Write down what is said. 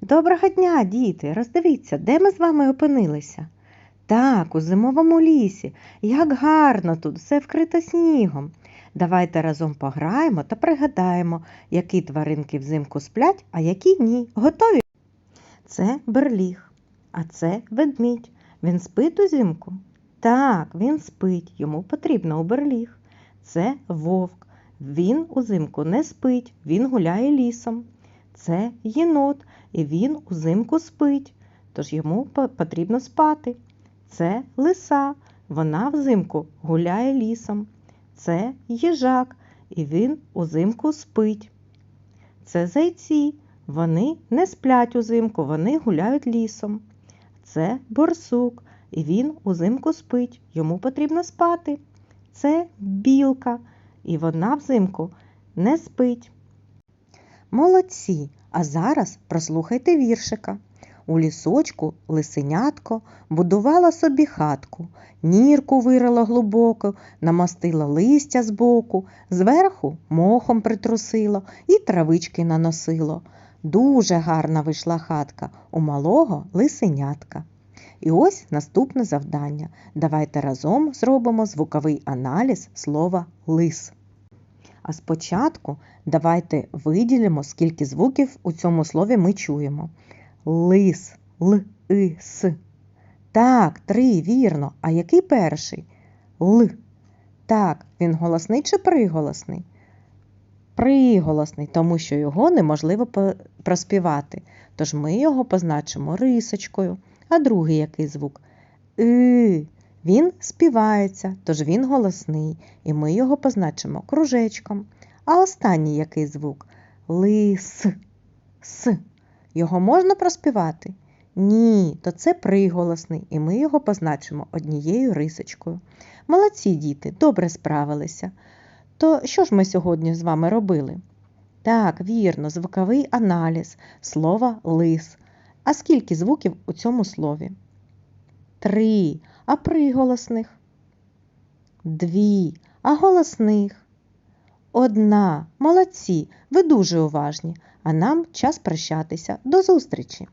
Доброго дня, діти! Роздивіться, де ми з вами опинилися? Так, у зимовому лісі. Як гарно тут, все вкрито снігом. Давайте разом пограємо та пригадаємо, які тваринки взимку сплять, а які ні. Готові? Це берліг, а це ведмідь. Він спить узимку? Так, він спить, йому потрібно у берліг. Це вовк. Він узимку не спить, він гуляє лісом. Це єнот, і він узимку спить, тож йому потрібно спати. Це лиса, вона взимку гуляє лісом. Це їжак, і він узимку спить. Це зайці, вони не сплять узимку, вони гуляють лісом. Це борсук, і він узимку спить, йому потрібно спати. Це білка, і вона взимку не спить. Молодці! А зараз прослухайте віршика. У лісочку лисенятко будувала собі хатку, нірку вирила глибоко, намастила листя збоку, зверху мохом притрусило і травички наносило. Дуже гарна вийшла хатка у малого лисенятка. І ось наступне завдання. Давайте разом зробимо звуковий аналіз слова лис. А спочатку давайте виділимо, скільки звуків у цьому слові ми чуємо. Лис, л, и, с. Так, три, вірно. А який перший? Л. Так, він голосний чи приголосний? Приголосний, тому що його неможливо проспівати. Тож ми його позначимо рисочкою. А другий який звук? И. Він співається, тож він голосний, і ми його позначимо кружечком. А останній який звук? Лис. С. Його можна проспівати? Ні, то це приголосний, і ми його позначимо однією рисочкою. Молодці діти, добре справилися. То що ж ми сьогодні з вами робили? Так, вірно, звуковий аналіз слова лис. А скільки звуків у цьому слові? Три. А приголосних? Дві. А голосних? Одна. Молодці. Ви дуже уважні. А нам час прощатися. До зустрічі!